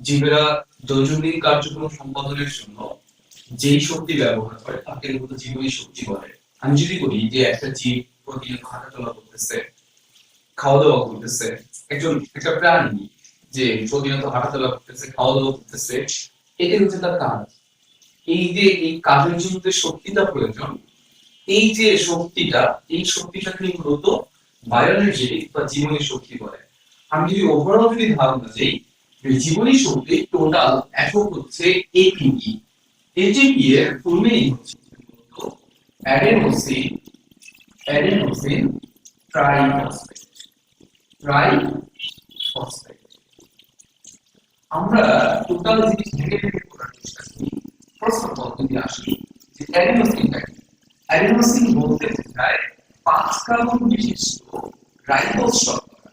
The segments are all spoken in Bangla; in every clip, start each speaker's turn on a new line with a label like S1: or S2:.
S1: জীবেরা দৈনন্দিন কার্যক্রম সম্পাদনের জন্য যেই শক্তি ব্যবহার করে তাকে জীবনী শক্তি বলে। আমি যদি বলি যে একটা জীব প্রতিদিন হাঁটাচলা করতেছে খাওয়া দাওয়া করতেছে, একজন, একটা প্রাণী যে প্রতিনিয়ত হাঁটাচলা করতেছে খাওয়া দাওয়া করতেছে এটাই হচ্ছে তার কাজ। এই যে এই কাজের জন্য যে শক্তিটা প্রয়োজন, এই যে শক্তিটা, এই শক্তিটাকে মূলত বায়োএনার্জেটিক বা জীবনী শক্তি বলে? আমি যদি ওভারঅল যদি ধারণা যাই জীবনী শক্তি টোটাল একক হচ্ছে এটিপি এটিপি এর ফুল মিনিং হচ্ছে অ্যাডেনোসিন অ্যাডেনোসিন ট্রাইফসফেট ট্রাইফসফেট আমরা টোটাল জিনিস ভেঙে পড়ার চেষ্টা করি। ফার্স্ট অফ যদি আসি, যে অ্যাডিনোসিনটা অ্যাডিনোসিন বলতে বোঝায় পাঁচ কার্বন বিশিষ্ট রাইবোজ শর্করা।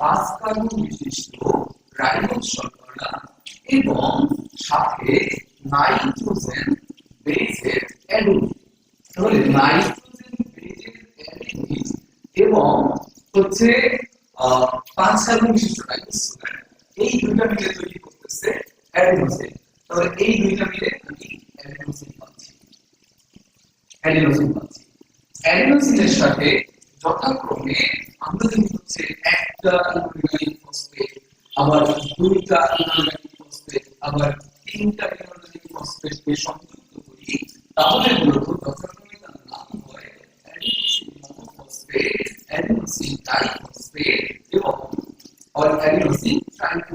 S1: পাঁচ কার্বন বিশিষ্ট রাইবোজ শর্করা এবং সাথে নাইট্রোজেন বেসের অ্যাডেনিন তাহলে নাইট্রোজেন বেসের অ্যাডেনিন এবং হচ্ছে পাঁচ কার্বন বিশিষ্ট রাইবোজ এই দুইটা মিলে তৈরি করতেছে অ্যাডিনোসিন। তাহলে এই দুইটা মিলে আমি অ্যাডিনোসিন পাচ্ছি। অ্যাডিনোসিন পাচ্ছি। অ্যাডিনোসিনের সাথে যথাক্রমে আমরা যদি হচ্ছে একটা ফসফেট, আবার দুইটা ফসফেট, আবার তিনটা সংযুক্ত করি। তাহলে মূলত যথাক্রমে তার নাম হয় অ্যাডিনোসিন অ্যাডিনোসিন এবং অ্যাডিনোসিন ট্রাইফসফেট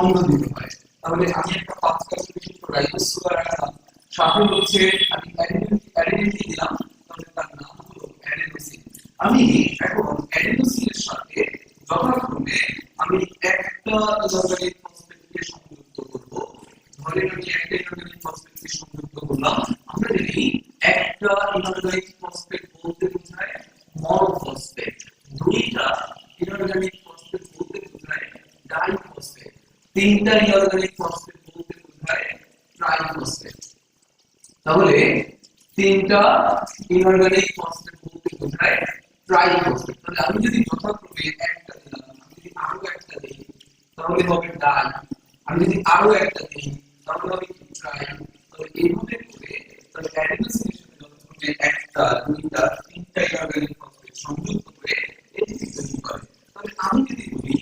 S1: সংযোজিত পারে তাহলে আমি একটা পাঁচ কার্বন বিশিষ্ট রাইবোস রাখলাম সাথে হচ্ছে আমি অ্যাডিনিন দিলাম, তাহলে তার নাম হলো অ্যাডেনোসিন আমি এখন অ্যাডেনোসিনের সাথে যথাক্রমে আমি একটা ইনঅর্গানিক ফসফেটকে সংযুক্ত করব ধরে আমি একটা ইনঅর্গানিক ফসফেটকে সংযুক্ত করলাম আমরা জানি একটা ইনঅর্গানিক ফসফেট বলতে বোঝায় মনোফসফেট দুইটা ইনঅর্গানিক ফসফেট বলতে বোঝায় ডাইফসফেট তিনটা ইনঅর্গানিক ফসফেট বলতে বোঝায় ট্রাইফসফেট তাহলে তিনটা ইনঅর্গানিক ফসফেট বলতে বোঝায়? ট্রাইফসফেট তাহলে আমি যদি যথাক্রমে একটা দিলাম, আমি যদি আরও একটা দিই, তাহলে হবে ডাই আমি যদি আরও একটা দিই, তাহলে হবে ট্রাই তাহলে এইভাবে করে তাহলে অ্যাডিনোসিনের সাথে যথাক্রমে একটা, দুইটা, তিনটা ইনঅর্গানিক ফসফেট সংযুক্ত করে এটিপি তৈরি করে। তাহলে আমি যদি বলি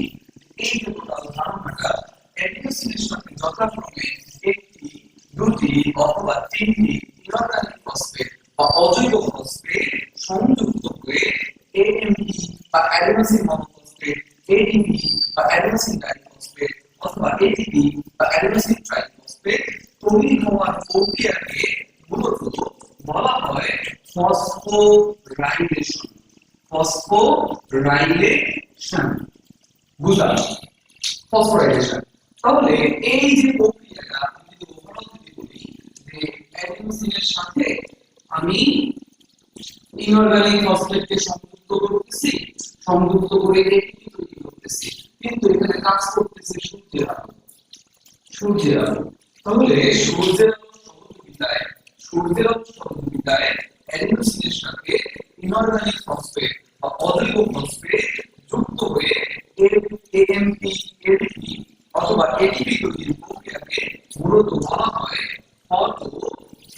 S1: এই যে টোটাল ধারণাটা অ্যাডিনোসিনের সাথে যথাক্রমে একটি দুটি অথবা তিনটি ইনঅর্গানিক ফসফেট বা অজৈব ফসফেট সংযুক্ত হয়ে এএমপি বা অ্যাডেনোসিন মনোফসফেট এডিপি বা অ্যাডেনোসিন ডাইফসফেট অথবা এটিপি বা অ্যাডেনোসিন ট্রাইফসফেট তৈরি হওয়ার প্রক্রিয়াকে মূলত বলা হয় ফসফোরাইলেশন ফসফোরাইলেশন বুঝলাম ফসফোরাইলেশন তাহলে এই যে প্রক্রিয়াটা আমি যদি ওভারঅল যদি বলি যে অ্যাডিনোসিনের সাথে আমি ইনঅর্গানিক ফসফেটকে সংযুক্ত করতেছি, সংযুক্ত করে এটিপি তৈরি করতেছি। কিন্তু এখানে কাজ করতেছে সূর্যের আলো। সূর্যের আলো। তাহলে সূর্যের আলো সহযোগিতায়, সূর্যের আলো সহযোগিতায় অ্যাডিনোসিনের সাথে ইনঅর্গানিক ফসফেট বা অজৈব ফসফেট যুক্ত হয়ে এএমপি এটিপি অথবা এটিপি তৈরির প্রক্রিয়াকে মূলত বলা হয় photo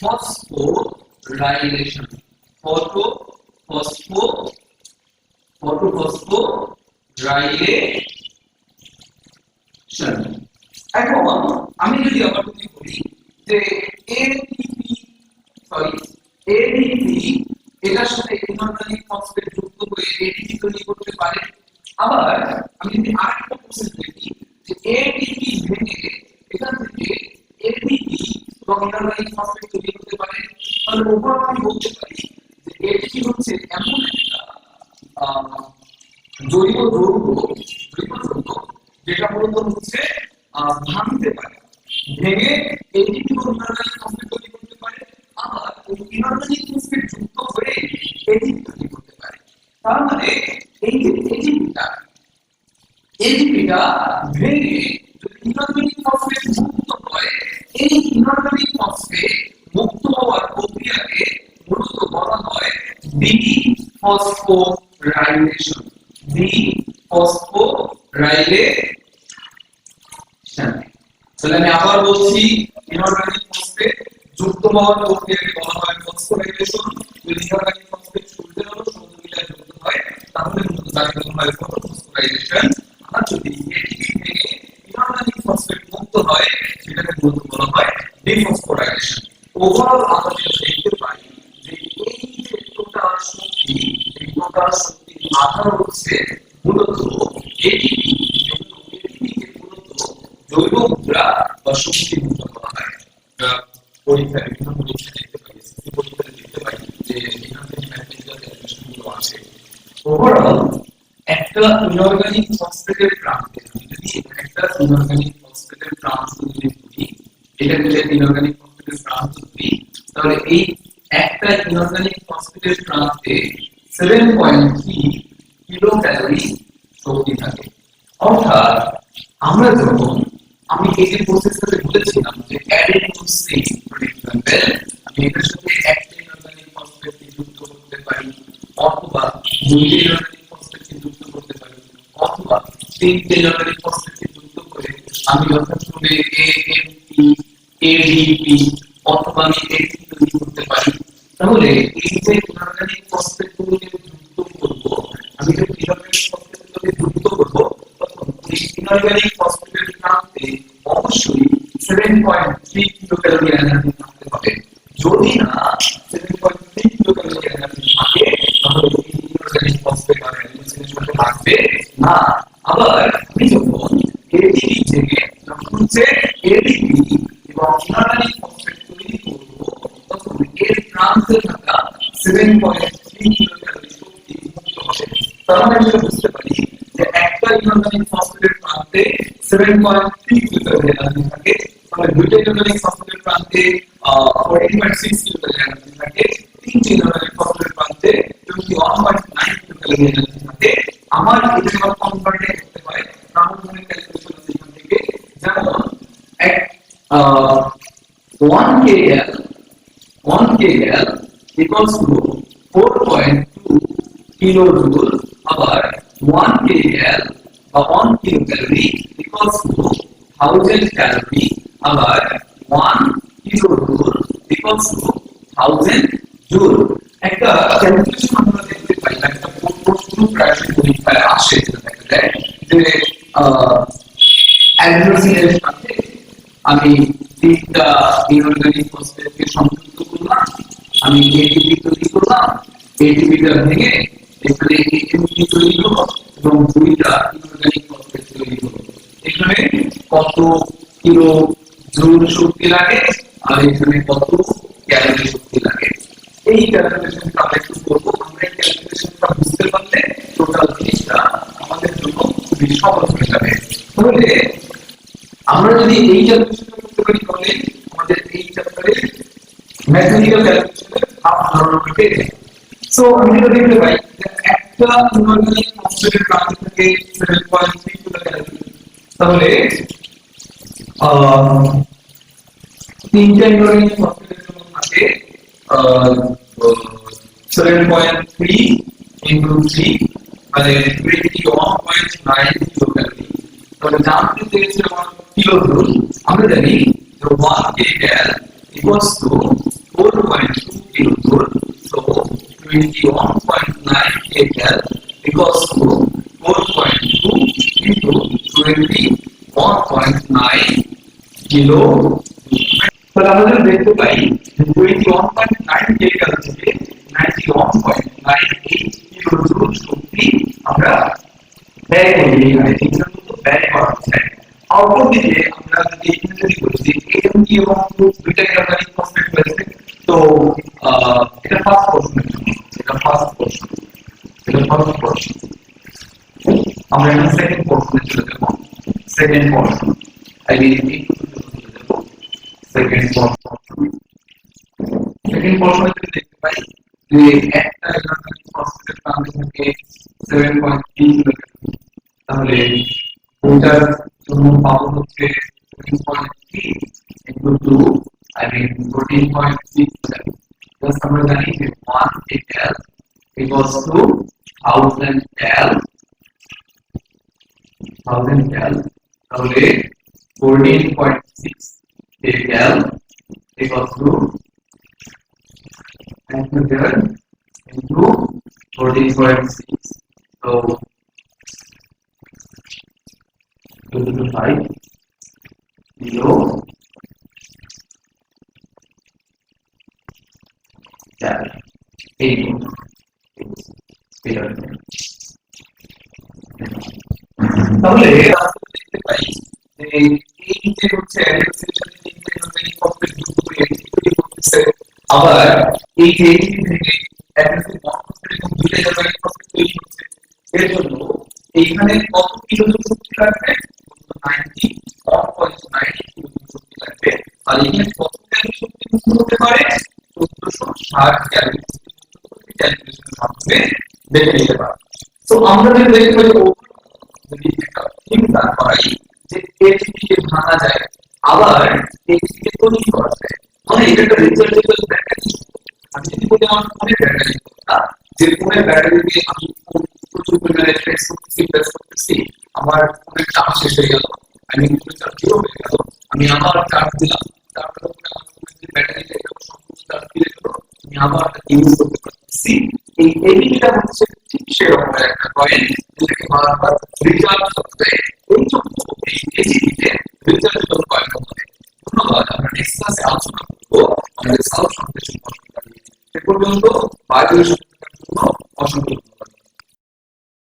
S1: phosphorylation photo phospho photo phosphorylation এখন আমি যদি আবার যদি বলি যে এটিপি সরি এডিপি এটার সাথে ইনঅর্গানিক ফসফেট যুক্ত হয়ে এটিপি তৈরি করতে পারে। আবার আমি যদি আরেকটা প্রসেস দেখি যে এডিপি ভেঙে এখান থেকে এডিপি এবং ইনঅর্গানিক ফসফেট তৈরি হতে পারে, তাহলে ওভারঅল আমি বলতে পারি যে এডিপি হচ্ছে এমন একটা জৈব যৌগ জৈব যৌগ যেটা মূলত হচ্ছে ভাঙতে পারে। ভেঙে ও ইনঅর্গানিক ফসফেট তৈরি করতে পারে, আবার ইনঅর্গানিক ফসফেট যুক্ত হয়ে এটিপি তৈরি করতে পারে। তার মানে এই যে এটিপিটা এটিপিটা ভেঙে যদি ইনঅর্গানিক ফসফেট মুক্ত হয় এই ইনঅর্গানিক ফসফেট মুক্ত হওয়ার প্রক্রিয়াকে মূলত বলা হয় ডি ফসফোরাইলেশন ডি ফসফোরাইলেশন তাহলে আমি আবার বলছি ইনঅর্গানিক ফসফেট যুক্ত হওয়ার প্রক্রিয়াকে বলা হয় ফসফোরাইলেশন যদি ফসফেট সূর্যের আলো সৌরবিলায় যুক্ত হয় তাহলে মূলত তাকে বলা হয় ফসফোরাইলেশন আর যদি এটিপি থেকে ইনঅর্গানিক ফসফেট মুক্ত হয় সেটাকে মূলত বলা হয় ডিফসফোরাইলেশন ওভারঅল আমরা যেটা দেখতে পাই যে এই যে টোটাল শক্তি এই টোটাল শক্তির আধার হচ্ছে মূলত এটিপি এটিপিকে মূলত জৈব হয় পরীক্ষায় বিভিন্ন পরীক্ষা দেখতে পাই এসএসসি পরীক্ষায় দেখতে পাই যে এখান ম্যাথমেটিক্যাল ক্যালকুলেশনগুলো আছে ওভারঅল একটা ইনঅর্গানিক ফসফেটের প্রান্তে যদি একটা ইনঅর্গানিক ফসফেটের প্রান্ত যদি ধরি এটা যদি ইনঅর্গানিক ফসফেটের প্রান্ত ধরি তাহলে এই একটা ইনঅর্গানিক ফসফেটের প্রান্তে 7.3 কিলো ক্যালোরি শক্তি থাকে। অর্থাৎ আমরা যখন আমি এই যে প্রসেসটাতে বলেছিলাম যে added to C for example আমি এটার সাথে একটা ইনঅর্গানিক ফসফেট যুক্ত করতে পারি, অথবা দুইটি ইনঅর্গানিক ফসফেট যুক্ত করতে পারি, অথবা তিনটে ইনঅর্গানিক ফসফেট যুক্ত করে আমি যথাক্রমে এএমপি এডিপি অথবা আমি এটি তৈরি করতে পারি, তাহলে এই যে ইনঅর্গানিক ফসফেট গুলোকে যুক্ত করব, আমি যে ইনঅর্গানিক গুলোকে যুক্ত করব, তখন ইনঅর্গানিক 7.3 কিলো ক্যালোরি এনার্জি থাকতে হবে যদি না 7.3 কিলো ক্যালোরি এনার্জি থাকে, তাহলে ফসফেট আর অ্যালিউমিনিয়ামের সাথে লাগবে না, আবার আমি যখন থেকে যখন হচ্ছে এডিপি এবং ইনঅর্গানিক ফসফেট তৈরি করব, তখন এর প্রান্তে থাকা 7.3 কিলো ক্যালোরি শক্তি মুক্ত হবে মানে আমরা বুঝতে পারি যে একটা ইনঅর্গানিক ফসফেটের প্রান্তে 7.3 কিলো ক্যালোরি এনার্জি থাকে তাহলে দুইটা ইনঅর্গানিক ফসফেটের প্রান্তে 14.6 কিলো ক্যালোরি এনার্জি থাকে তিনটি ইনঅর্গানিক ফসফেটের প্রান্তে 21.9 কিলো ক্যালোরি এনার্জি থাকে। আমার এটা যখন কনভার্ট করতে হয় প্রাথমিক ক্যালকুলেশন এখান থেকে। যেমন, এক, আহ 1 kcal 1 kcal equals to 4.2 kilojoule আবার 1 kcal বা 1 kilocalorie equals to 1000 calorie আবার 1 kilojoule equals to 1000 joule একটা ক্যালকুলেশন আমরা দেখতে পাই, একটা প্রশ্ন প্রায় পরীক্ষায় আসে যে, আহ সাথে আমি তিনটা ইনঅর্গানিক ফসফেটকে সংযুক্ত করলাম, আমি এটিপি তৈরি করলাম এটিপিটা ভেঙে এখানে এটিপি তৈরি হলো এবং দুইটা ইনঅর্গানিক ফসফেট তৈরি হলো। এখানে কত কিলো জুল শক্তি লাগে, আর এখানে কত ক্যালোরি শক্তি লাগে। এই ক্যালকুলেশনটা একটু করব। ক্যালকুলেশনটা বুঝতে পারলে টোটাল জিনিসটা আমাদের জন্য খুবই সহজ হয়ে যাবে। তাহলে আমরা যদি এই ক্যালকুলেশনটা করতে পারি, তাহলে আমাদের এই চ্যাপ্টারে ম্যাথমেটিক্যাল ক্যালকুলেশনের হাফ ধারণা পেয়ে সো আমি যেটা দেখতে পাই একটা থেকে 7.3 কিলো ক্যালোরি তাহলে তিনটা ইনঅর্গানিক ফসফেটের জন্য থাকে আহ 7.3 into 3 মানে 21.9 কিলো ক্যালোরি তাহলে জানতে চেয়েছে আমার কিলো জুল আমরা জানি যে 1 kcal equals to 4.2 kilo joule so 21.9 kcal equals to 4.2 into 21.9 kilo তাহলে আমরা যদি দেখতে পাই যে 21.9 kcal থেকে 91.98 কিলো জুল শক্তি আমরা ব্যয় করবে এখানে তিনটার মতো ব্যয় করা হচ্ছে অপরদিকে আমরা যদি এখানে যদি বলি যে এমটি এবং দুইটাকে আমরা ফসফেট হয়েছে তো আহ, এটা ফার্স্ট পোর্শনের জন্য এটা ফার্স্ট পোর্শন এটা ফার্স্ট পোর্শন আমরা এখন সেকেন্ড পোর্শনে চলে যাব সেকেন্ড পোর্শন আই মিন এই চলে যাব সেকেন্ড পোর্শন সেকেন্ড পোর্শনে যদি দেখতে পাই যে একটা ইলেকট্রনিক ফসফেটের প্রান্তে থাকে 7.3 কিলোমিটার তাহলে ওটার জন্য পাবো হচ্ছে 14.3 ইনটু 2 আই মিন 14.6 প্লাস আমরা জানি যে 1 এল equals to 1000 L 1000 L তাহলে 14.6 L equals to 900 into 14.6 so 25 kilo Cal. এই এটা তাহলে আমরা দেখতে পাই যে এই যে হচ্ছে অ্যালিসের সাথে তিনটে ইনঅর্গানিক কমপ্লেক্স আবার এই এইখানে কত শক্তি লাগবে 90 1.9 কিলোজুল শক্তি লাগবে আর এখানে কত ক্যালোরি শক্তি মুক্ত হতে পারে? 1460 ক্যালোরি ক্যালকুলেশনের মাধ্যমে দেখে নিতে পারবে তো আমরা যদি দেখতে যে ভাঙা যায়, আবার এটিপি কে তৈরি করা যায় মানে এটা একটা রিচার্জেবল ব্যাটারি আমি যদি বলি আমার ফোনের ব্যাটারি কথা যে ফোনের ব্যাটারিতে আমি প্রচুর পরিমাণে ফ্লেক্স করতেছি প্রেস করতেছি আমার ফোনের চার্জ শেষ হয়ে গেল আমি চার্জ জিরো হয়ে গেল আমি আবার চার্জ দিলাম তারপরে আমার ফোনের যে ব্যাটারিটা এটা সম্পূর্ণ চার্জ দিয়ে গেল আমি আবার ইউজ করতে পারতেছি এই এবিটা হচ্ছে ঠিক সেরকম একটা কয়েন যেটাকে বারবার রিচার্জ করতে হয়। 我还真是